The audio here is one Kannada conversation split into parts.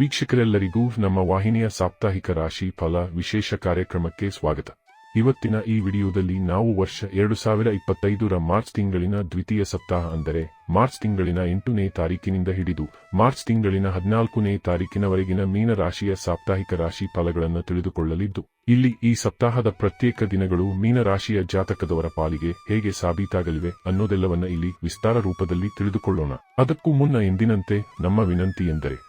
ವೀಕ್ಷಕರೆಲ್ಲರಿಗೂ ನಮ್ಮ ವಾಹಿನಿಯ ಸಾಪ್ತಾಹಿಕ ರಾಶಿ ಫಲ ವಿಶೇಷ ಕಾರ್ಯಕ್ರಮಕ್ಕೆ ಸ್ವಾಗತ. ಇವತ್ತಿನ ಈ ವಿಡಿಯೋದಲ್ಲಿ ನಾವು ವರ್ಷ ಎರಡು ಸಾವಿರ ಇಪ್ಪತ್ತೈದರ ಮಾರ್ಚ್ ತಿಂಗಳಿನ ದ್ವಿತೀಯ ಸಪ್ತಾಹ ಅಂದರೆ ಮಾರ್ಚ್ ತಿಂಗಳಿನ ಎಂಟನೇ ತಾರೀಕಿನಿಂದ ಹಿಡಿದು ಮಾರ್ಚ್ ತಿಂಗಳಿನ ಹದಿನಾಲ್ಕನೇ ತಾರೀಕಿನವರೆಗಿನ ಮೀನ ರಾಶಿಯ ಸಾಪ್ತಾಹಿಕ ರಾಶಿ ಫಲಗಳನ್ನು ತಿಳಿದುಕೊಳ್ಳಲಿದ್ದು, ಇಲ್ಲಿ ಈ ಸಪ್ತಾಹದ ಪ್ರತ್ಯೇಕ ದಿನಗಳು ಮೀನ ರಾಶಿಯ ಜಾತಕದವರ ಪಾಲಿಗೆ ಹೇಗೆ ಸಾಬೀತಾಗಲಿವೆ ಅನ್ನೋದೆಲ್ಲವನ್ನ ಇಲ್ಲಿ ವಿಸ್ತಾರ ರೂಪದಲ್ಲಿ ತಿಳಿದುಕೊಳ್ಳೋಣ. ಅದಕ್ಕೂ ಮುನ್ನ ಎಂದಿನಂತೆ ನಮ್ಮ ವಿನಂತಿ ಎಂದರೆ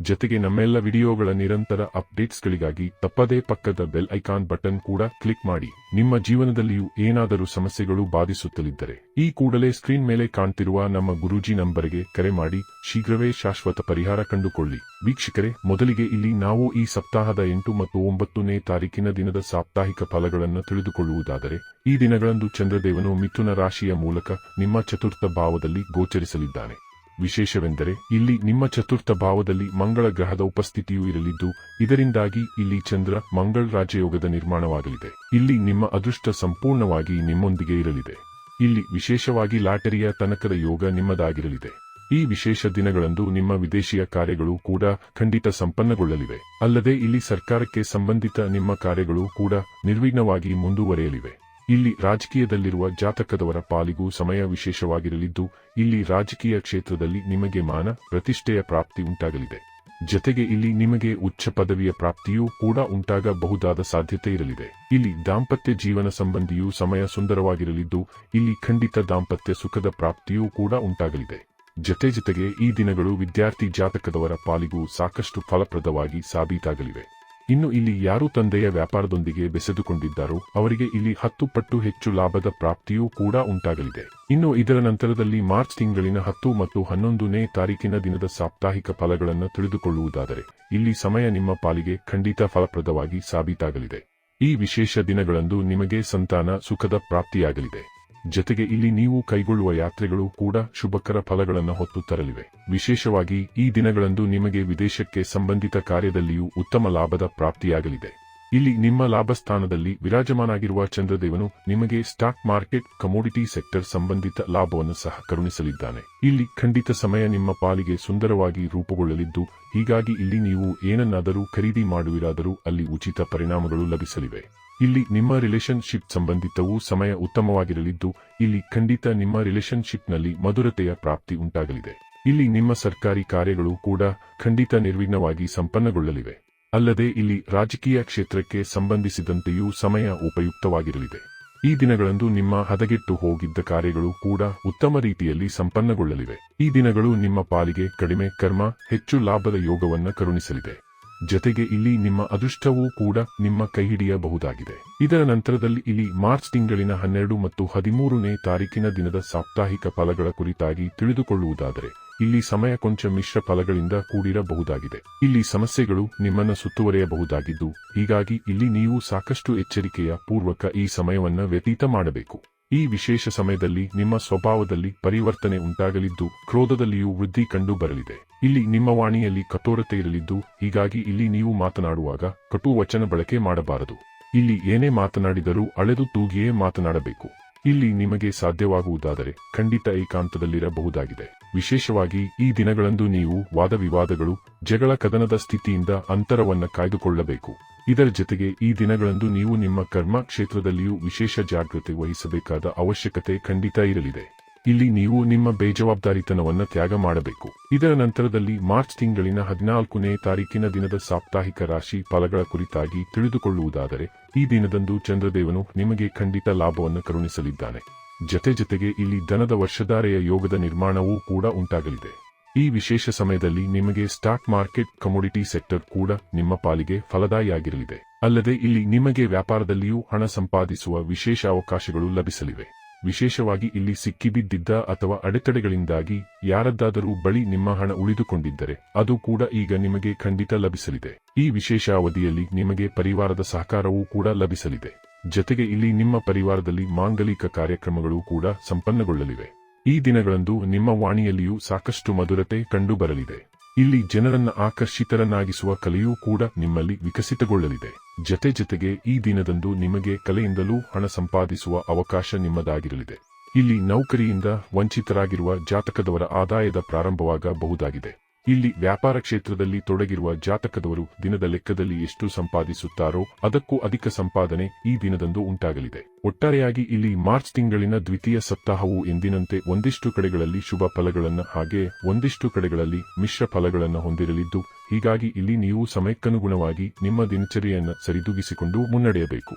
ಜೊತೆಗೆ ನಮ್ಮೆಲ್ಲ ವಿಡಿಯೋಗಳ ನಿರಂತರ ಅಪ್ಡೇಟ್ಸ್ಗಳಿಗಾಗಿ ತಪ್ಪದೇ ಪಕ್ಕದ ಬೆಲ್ ಐಕಾನ್ ಬಟನ್ ಕೂಡ ಕ್ಲಿಕ್ ಮಾಡಿ. ನಿಮ್ಮ ಜೀವನದಲ್ಲಿಯೂ ಏನಾದರೂ ಸಮಸ್ಯೆಗಳು ಬಾಧಿಸುತ್ತಲಿದ್ದರೆ ಈ ಕೂಡಲೇ ಸ್ಕ್ರೀನ್ ಮೇಲೆ ಕಾಣ್ತಿರುವ ನಮ್ಮ ಗುರೂಜಿ ನಂಬರ್ಗೆ ಕರೆ ಮಾಡಿ. ಶೀಘ್ರವೇ ಶಾಶ್ವತ ಪರಿಹಾರ ಕಂಡುಕೊಳ್ಳಿ. ವೀಕ್ಷಕರೇ, ಮೊದಲಿಗೆ ಇಲ್ಲಿ ನಾವು ಈ ಸಪ್ತಾಹದ ಎಂಟು ಮತ್ತು ಒಂಬತ್ತನೇ ತಾರೀಕಿನ ದಿನದ ಸಾಪ್ತಾಹಿಕ ಫಲಗಳನ್ನು ತಿಳಿದುಕೊಳ್ಳುವುದಾದರೆ, ಈ ದಿನಗಳಂದು ಚಂದ್ರದೇವನು ಮಿಥುನ ರಾಶಿಯ ಮೂಲಕ ನಿಮ್ಮ ಚತುರ್ಥ ಭಾವದಲ್ಲಿ ಗೋಚರಿಸಲಿದ್ದಾನೆ. ವಿಶೇಷವೆಂದರೆ ಇಲ್ಲಿ ನಿಮ್ಮ ಚತುರ್ಥ ಭಾವದಲ್ಲಿ ಮಂಗಳ ಗ್ರಹದ ಉಪಸ್ಥಿತಿಯೂ ಇರಲಿದ್ದು, ಇದರಿಂದಾಗಿ ಇಲ್ಲಿ ಚಂದ್ರ ಮಂಗಳ ರಾಜಯೋಗದ ನಿರ್ಮಾಣವಾಗಲಿದೆ. ಇಲ್ಲಿ ನಿಮ್ಮ ಅದೃಷ್ಟ ಸಂಪೂರ್ಣವಾಗಿ ನಿಮ್ಮೊಂದಿಗೆ ಇರಲಿದೆ. ಇಲ್ಲಿ ವಿಶೇಷವಾಗಿ ಲಾಟರಿಯ ತನಕದ ಯೋಗ ನಿಮ್ಮದಾಗಿರಲಿದೆ. ಈ ವಿಶೇಷ ದಿನಗಳಂದು ನಿಮ್ಮ ವಿದೇಶಿಯ ಕಾರ್ಯಗಳು ಕೂಡ ಖಂಡಿತ ಸಂಪನ್ನಗೊಳ್ಳಲಿವೆ. ಅಲ್ಲದೆ ಇಲ್ಲಿ ಸರ್ಕಾರಕ್ಕೆ ಸಂಬಂಧಿತ ನಿಮ್ಮ ಕಾರ್ಯಗಳು ಕೂಡ ನಿರ್ವಿಘ್ನವಾಗಿ ಮುಂದುವರೆಯಲಿವೆ. ಇಲ್ಲಿ ರಾಜಕೀಯದಲ್ಲಿರುವ ಜಾತಕದವರ ಪಾಲಿಗೂ ಸಮಯ ವಿಶೇಷವಾಗಿರಲಿದ್ದು, ಇಲ್ಲಿ ರಾಜಕೀಯ ಕ್ಷೇತ್ರದಲ್ಲಿ ನಿಮಗೆ ಮಾನ, ಪ್ರತಿಷ್ಠೆಯ ಪ್ರಾಪ್ತಿ ಉಂಟಾಗಲಿದೆ. ಜತೆಗೆ ಇಲ್ಲಿ ನಿಮಗೆ ಉಚ್ಚ ಪದವಿಯ ಪ್ರಾಪ್ತಿಯೂ ಕೂಡ ಉಂಟಾಗಬಹುದಾದ ಸಾಧ್ಯತೆ ಇರಲಿದೆ. ಇಲ್ಲಿ ದಾಂಪತ್ಯ ಜೀವನ ಸಂಬಂಧಿಯೂ ಸಮಯ ಸುಂದರವಾಗಿರಲಿದ್ದು, ಇಲ್ಲಿ ಖಂಡಿತ ದಾಂಪತ್ಯ ಸುಖದ ಪ್ರಾಪ್ತಿಯೂ ಕೂಡ ಉಂಟಾಗಲಿದೆ. ಜತೆ ಜತೆಗೆ ಈ ದಿನಗಳು ವಿದ್ಯಾರ್ಥಿ ಜಾತಕದವರ ಪಾಲಿಗೂ ಸಾಕಷ್ಟು ಫಲಪ್ರದವಾಗಿ ಸಾಬೀತಾಗಲಿವೆ. ಇನ್ನು ಇಲ್ಲಿ ಯಾರು ತಂದೆಯ ವ್ಯಾಪಾರದೊಂದಿಗೆ ಬೆಸೆದುಕೊಂಡಿದ್ದಾರೋ ಅವರಿಗೆ ಇಲ್ಲಿ ಹತ್ತು ಪಟ್ಟು ಹೆಚ್ಚು ಲಾಭದ ಪ್ರಾಪ್ತಿಯೂ ಕೂಡ ಉಂಟಾಗಲಿದೆ. ಇನ್ನು ಇದರ ನಂತರದಲ್ಲಿ ಮಾರ್ಚ್ ತಿಂಗಳಿನ ಹತ್ತು ಮತ್ತು ಹನ್ನೊಂದನೇ ತಾರೀಕಿನ ದಿನದ ಸಾಪ್ತಾಹಿಕ ಫಲಗಳನ್ನು ತಿಳಿದುಕೊಳ್ಳುವುದಾದರೆ, ಇಲ್ಲಿ ಸಮಯ ನಿಮ್ಮ ಪಾಲಿಗೆ ಖಂಡಿತ ಫಲಪ್ರದವಾಗಿ ಸಾಬೀತಾಗಲಿದೆ. ಈ ವಿಶೇಷ ದಿನಗಳಂದು ನಿಮಗೆ ಸಂತಾನ, ಸುಖದ ಪ್ರಾಪ್ತಿಯಾಗಲಿದೆ. ಜತೆಗೆ ಇಲ್ಲಿ ನೀವು ಕೈಗೊಳ್ಳುವ ಯಾತ್ರೆಗಳು ಕೂಡ ಶುಭಕರ ಫಲಗಳನ್ನು ಹೊತ್ತು ತರಲಿವೆ. ವಿಶೇಷವಾಗಿ ಈ ದಿನಗಳಂದು ನಿಮಗೆ ವಿದೇಶಕ್ಕೆ ಸಂಬಂಧಿತ ಕಾರ್ಯದಲ್ಲಿಯೂ ಉತ್ತಮ ಲಾಭದ ಪ್ರಾಪ್ತಿಯಾಗಲಿದೆ. ಇಲ್ಲಿ ನಿಮ್ಮ ಲಾಭಸ್ಥಾನದಲ್ಲಿ ವಿರಾಜಮಾನಾಗಿರುವ ಚಂದ್ರದೇವನು ನಿಮಗೆ ಸ್ಟಾಕ್ ಮಾರ್ಕೆಟ್, ಕಮೋಡಿಟಿ ಸೆಕ್ಟರ್ ಸಂಬಂಧಿತ ಲಾಭವನ್ನು ಸಹ ಕರುಣಿಸಲಿದ್ದಾನೆ. ಇಲ್ಲಿ ಖಂಡಿತ ಸಮಯ ನಿಮ್ಮ ಪಾಲಿಗೆ ಸುಂದರವಾಗಿ ರೂಪುಗೊಳ್ಳಲಿದ್ದು, ಹೀಗಾಗಿ ಇಲ್ಲಿ ನೀವು ಏನನ್ನಾದರೂ ಖರೀದಿ ಮಾಡುವಿರಾದರೂ ಅಲ್ಲಿ ಉಚಿತ ಪರಿಣಾಮಗಳು ಲಭಿಸಲಿವೆ. ಇಲ್ಲಿ ನಿಮ್ಮ ರಿಲೇಶನ್ಶಿಪ್ ಸಂಬಂಧಿತವೂ ಸಮಯ ಉತ್ತಮವಾಗಿರಲಿದ್ದು, ಇಲ್ಲಿ ಖಂಡಿತ ನಿಮ್ಮ ರಿಲೇಶನ್ಶಿಪ್ನಲ್ಲಿ ಮಧುರತೆಯ ಪ್ರಾಪ್ತಿ ಉಂಟಾಗಲಿದೆ. ಇಲ್ಲಿ ನಿಮ್ಮ ಸರ್ಕಾರಿ ಕಾರ್ಯಗಳು ಕೂಡ ಖಂಡಿತ ನಿರ್ವಿಘ್ನವಾಗಿ ಸಂಪನ್ನಗೊಳ್ಳಲಿವೆ. ಅಲ್ಲದೆ ಇಲ್ಲಿ ರಾಜಕೀಯ ಕ್ಷೇತ್ರಕ್ಕೆ ಸಂಬಂಧಿಸಿದಂತೆಯೂ ಸಮಯ ಉಪಯುಕ್ತವಾಗಿರಲಿದೆ. ಈ ದಿನಗಳಂದು ನಿಮ್ಮ ಹದಗೆಟ್ಟು ಹೋಗಿದ್ದ ಕಾರ್ಯಗಳು ಕೂಡ ಉತ್ತಮ ರೀತಿಯಲ್ಲಿ ಸಂಪನ್ನಗೊಳ್ಳಲಿವೆ. ಈ ದಿನಗಳು ನಿಮ್ಮ ಪಾಲಿಗೆ ಕಡಿಮೆ ಕರ್ಮ, ಹೆಚ್ಚು ಲಾಭದ ಯೋಗವನ್ನು ಕರುಣಿಸಲಿದೆ. ಜತೆಗೆ ಇಲ್ಲಿ ನಿಮ್ಮ ಅದೃಷ್ಟವೂ ಕೂಡ ನಿಮ್ಮ ಕೈಹಿಡಿಯಬಹುದಾಗಿದೆ ಇದರ ನಂತರದಲ್ಲಿ ಇಲ್ಲಿ ಮಾರ್ಚ್ ತಿಂಗಳಿನ ಹನ್ನೆರಡು ಮತ್ತು ಹದಿಮೂರನೇ ತಾರೀಕಿನ ದಿನದ ಸಾಪ್ತಾಹಿಕ ಫಲಗಳ ಕುರಿತಾಗಿ ತಿಳಿದುಕೊಳ್ಳುವುದಾದರೆ, ಇಲ್ಲಿ ಸಮಯ ಕೊಂಚ ಮಿಶ್ರ ಫಲಗಳಿಂದ ಕೂಡಿರಬಹುದಾಗಿದೆ. ಇಲ್ಲಿ ಸಮಸ್ಯೆಗಳು ನಿಮ್ಮನ್ನು ಸುತ್ತುವರೆಯಬಹುದಾಗಿದ್ದು, ಹೀಗಾಗಿ ಇಲ್ಲಿ ನೀವು ಸಾಕಷ್ಟು ಎಚ್ಚರಿಕೆಯ ಪೂರ್ವಕ ಈ ಸಮಯವನ್ನ ವ್ಯತೀತ ಮಾಡಬೇಕು. ಈ ವಿಶೇಷ ಸಮಯದಲ್ಲಿ ನಿಮ್ಮ ಸ್ವಭಾವದಲ್ಲಿ ಪರಿವರ್ತನೆ ಉಂಟಾಗಲಿದ್ದು, ಕ್ರೋಧದಲ್ಲಿಯೂ ವೃದ್ಧಿ ಕಂಡು ಬರಲಿದೆ ಇಲ್ಲಿ ನಿಮ್ಮ ವಾಣಿಯಲ್ಲಿ ಕಠೋರತೆ ಇರಲಿದ್ದು, ಹೀಗಾಗಿ ಇಲ್ಲಿ ನೀವು ಮಾತನಾಡುವಾಗ ಕಟು ವಚನ ಬಳಕೆ ಮಾಡಬಾರದು. ಇಲ್ಲಿ ಏನೇ ಮಾತನಾಡಿದರೂ ಅಳೆದು ತೂಗಿಯೇ ಮಾತನಾಡಬೇಕು. ಇಲ್ಲಿ ನಿಮಗೆ ಸಾಧ್ಯವಾಗುವುದಾದರೆ ಖಂಡಿತ ಏಕಾಂತದಲ್ಲಿರಬಹುದಾಗಿದೆ. ವಿಶೇಷವಾಗಿ ಈ ದಿನಗಳಂದು ನೀವು ವಾದವಿವಾದಗಳು, ಜಗಳ ಕದನದ ಸ್ಥಿತಿಯಿಂದ ಅಂತರವನ್ನು ಕಾಯ್ದುಕೊಳ್ಳಬೇಕು. ಇದರ ಜೊತೆಗೆ ಈ ದಿನಗಳಂದು ನೀವು ನಿಮ್ಮ ಕರ್ಮ ಕ್ಷೇತ್ರದಲ್ಲಿಯೂ ವಿಶೇಷ ಜಾಗೃತಿ ವಹಿಸಬೇಕಾದ ಅವಶ್ಯಕತೆ ಖಂಡಿತ ಇರಲಿದೆ. ಇಲ್ಲಿ ನೀವು ನಿಮ್ಮ ಬೇಜವಾಬ್ದಾರಿತನವನ್ನು ತ್ಯಾಗ ಮಾಡಬೇಕು. ಇದರ ನಂತರದಲ್ಲಿ ಮಾರ್ಚ್ ತಿಂಗಳಿನ ಹದಿನಾಲ್ಕನೇ ತಾರೀಕಿನ ದಿನದ ಸಾಪ್ತಾಹಿಕ ರಾಶಿ ಫಲಗಳ ಕುರಿತಾಗಿ ತಿಳಿದುಕೊಳ್ಳುವುದಾದರೆ, ಈ ದಿನದಂದು ಚಂದ್ರದೇವನು ನಿಮಗೆ ಖಂಡಿತ ಲಾಭವನ್ನು ಕರುಣಿಸಲಿದ್ದಾನೆ. ಜತೆ ಜತೆಗೆ ಇಲ್ಲಿ ದನದ ವರ್ಷಧಾರೆಯ ಯೋಗದ ನಿರ್ಮಾಣವೂ ಕೂಡ ಉಂಟಾಗಲಿದೆ. ಈ ವಿಶೇಷ ಸಮಯದಲ್ಲಿ ನಿಮಗೆ ಸ್ಟಾಕ್ ಮಾರ್ಕೆಟ್ ಕಮೋಡಿಟಿ ಸೆಕ್ಟರ್ ಕೂಡ ನಿಮ್ಮ ಪಾಲಿಗೆ ಫಲದಾಯಿಯಾಗಿರಲಿದೆ. ಅಲ್ಲದೆ ಇಲ್ಲಿ ನಿಮಗೆ ವ್ಯಾಪಾರದಲ್ಲಿಯೂ ಹಣ ಸಂಪಾದಿಸುವ ವಿಶೇಷ ಅವಕಾಶಗಳು ಲಭಿಸಲಿವೆ. ವಿಶೇಷವಾಗಿ ಇಲ್ಲಿ ಸಿಕ್ಕಿಬಿದ್ದಿದ್ದ ಅಥವಾ ಅಡೆತಡೆಗಳಿಂದಾಗಿ ಯಾರದ್ದಾದರೂ ಬಳಿ ನಿಮ್ಮ ಹಣ ಉಳಿದುಕೊಂಡಿದ್ದರೆ ಅದು ಕೂಡ ಈಗ ನಿಮಗೆ ಖಂಡಿತ ಲಭಿಸಲಿದೆ. ಈ ವಿಶೇಷ ಅವಧಿಯಲ್ಲಿ ನಿಮಗೆ ಪರಿವಾರದ ಸಹಕಾರವೂ ಕೂಡ ಲಭಿಸಲಿದೆ. ಜತೆಗೆ ಇಲ್ಲಿ ನಿಮ್ಮ ಪರಿವಾರದಲ್ಲಿ ಮಾಂಗಲಿಕ ಕಾರ್ಯಕ್ರಮಗಳು ಕೂಡ ಸಂಪನ್ನಗೊಳ್ಳಲಿವೆ. ಈ ದಿನಗಳಂದು ನಿಮ್ಮ ವಾಣಿಯಲ್ಲಿಯೂ ಸಾಕಷ್ಟು ಮಧುರತೆ ಕಂಡುಬರಲಿದೆ. ಇಲ್ಲಿ ಜನರನ್ನ ಆಕರ್ಷಿತರನ್ನಾಗಿಸುವ ಕಲೆಯೂ ಕೂಡ ನಿಮ್ಮಲ್ಲಿ ವಿಕಸಿತಗೊಳ್ಳಲಿದೆ. ಜತೆ ಜತೆಗೆ ಈ ದಿನದಂದು ನಿಮಗೆ ಕಲೆಯಿಂದಲೂ ಹಣ ಸಂಪಾದಿಸುವ ಅವಕಾಶ ನಿಮ್ಮದಾಗಿರಲಿದೆ. ಇಲ್ಲಿ ನೌಕರಿಯಿಂದ ವಂಚಿತರಾಗಿರುವ ಜಾತಕದವರ ಆದಾಯದ ಪ್ರಾರಂಭವಾಗಬಹುದಾಗಿದೆ. ಇಲ್ಲಿ ವ್ಯಾಪಾರ ಕ್ಷೇತ್ರದಲ್ಲಿ ತೊಡಗಿರುವ ಜಾತಕದವರು ದಿನದ ಲೆಕ್ಕದಲ್ಲಿ ಎಷ್ಟು ಸಂಪಾದಿಸುತ್ತಾರೋ ಅದಕ್ಕೂ ಅಧಿಕ ಸಂಪಾದನೆ ಈ ದಿನದಂದು ಉಂಟಾಗಲಿದೆ. ಒಟ್ಟಾರೆಯಾಗಿ ಇಲ್ಲಿ ಮಾರ್ಚ್ ತಿಂಗಳಿನ ದ್ವಿತೀಯ ಸಪ್ತಾಹವು ಎಂದಿನಂತೆ ಒಂದಿಷ್ಟು ಕಡೆಗಳಲ್ಲಿ ಶುಭ ಫಲಗಳನ್ನು ಹಾಗೆ ಒಂದಿಷ್ಟು ಕಡೆಗಳಲ್ಲಿ ಮಿಶ್ರ ಫಲಗಳನ್ನು ಹೊಂದಿರಲಿದ್ದು, ಹೀಗಾಗಿ ಇಲ್ಲಿ ನೀವು ಸಮಯಕ್ಕನುಗುಣವಾಗಿ ನಿಮ್ಮ ದಿನಚರಿಯನ್ನು ಸರಿದೂಗಿಸಿಕೊಂಡು ಮುನ್ನಡೆಯಬೇಕು.